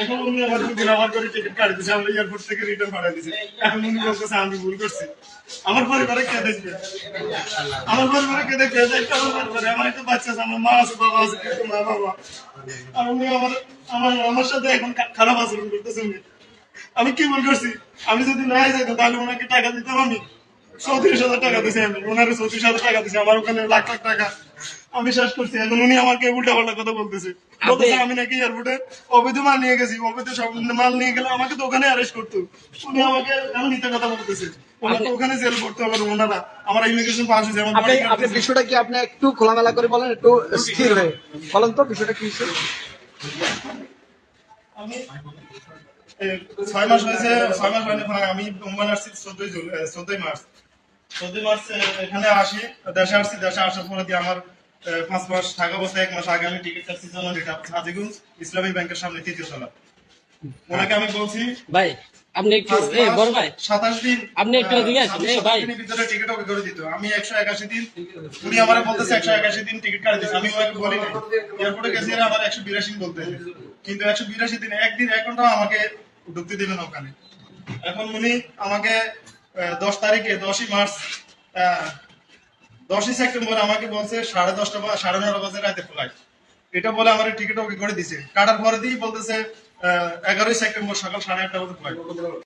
এখন উনি আমার আমি সাথে এখন খারাপ আচরণ করতেছে উনি। আমি কি ভুল করছি? আমি যদি না যাইতাম, তাহলে ওনাকে টাকা দিতাম আমি। চৌত্রিশ হাজার টাকা দিছি আমি। ওনারে চৌত্রিশ হাজার টাকা দিছি, আমার ওখানে লাখ লাখ টাকা। আমি শেষ করছি এখন উনি আমাকে উল্টা পাল্টা কথা বলতেছে। বলতেছে আমি নাকি এয়ারপোর্টে অবৈধ মাল নিয়ে গেছি অবৈধ সব মাল নিয়ে গেলে আমাকে তো ওখানে অ্যারেস্ট করতো। উনি আমাকে এখন মিথ্যা কথা বলতেছে। ওনার ওখানে জেল করতে হবে ওনারা আমার ইমিগ্রেশন পাস হয়েছে আমার আপনি bodyguard আপনি আছে। বিষয়টা কি আপনি একটু খোলামেলা করে বলেন একটু স্থির হয়ে। বলেন তো বিষয়টা কি আমি ছয় মাস হয়েছে ছয় মাস হয়নি আমি ওমান আসছি চোদ্দই জুন চোদ্দই মার্চ। চোদ্দই মার্চ এখানে আসি দেশে আসছি দেশে আসার পরে দিয়ে আমার পাঁচ মাস থাকা অবস্থায় এক মাস আগে আমি টিকিট কাটছি জন্য এটা হাজিগঞ্জ ইসলামী ব্যাংকের সামনে তৃতীয় তলা ওনাকে আমি বলছি ভাই আপনি একটু এই বড় ভাই সাতাশ দিন আপনি একটু এদিকে আসুন, এই ভাই। ভিতরে টিকিট ওকে করে দিত। আমি একশো একাশি দিন উনি আমার বলতেছে একশো একাশি দিন টিকিট কাটে দিচ্ছে আমি ওকে বলি নাই। এয়ারপোর্টে গেছি এরা আমার একশো বিরাশি বলতে কিন্তু একশো বিরাশি দিন একদিন এক ঘণ্টা আমাকে ঢুকতে ওখানে। এখন উনি আমাকে আহ, দশ তারিখে দশই মার্চ আহ, দশই সেপ্টেম্বর আমাকে বলছে সাড়ে দশটা বা সাড়ে নটা বাজে রাতে ফ্লাইট এটা বলে আমার টিকিট ওকে করে দিছে। কাটার পরে দিয়েই বলতেছে এগারোই সেপ্টেম্বর সকাল সাড়ে আটটা বাজে ফ্লাইট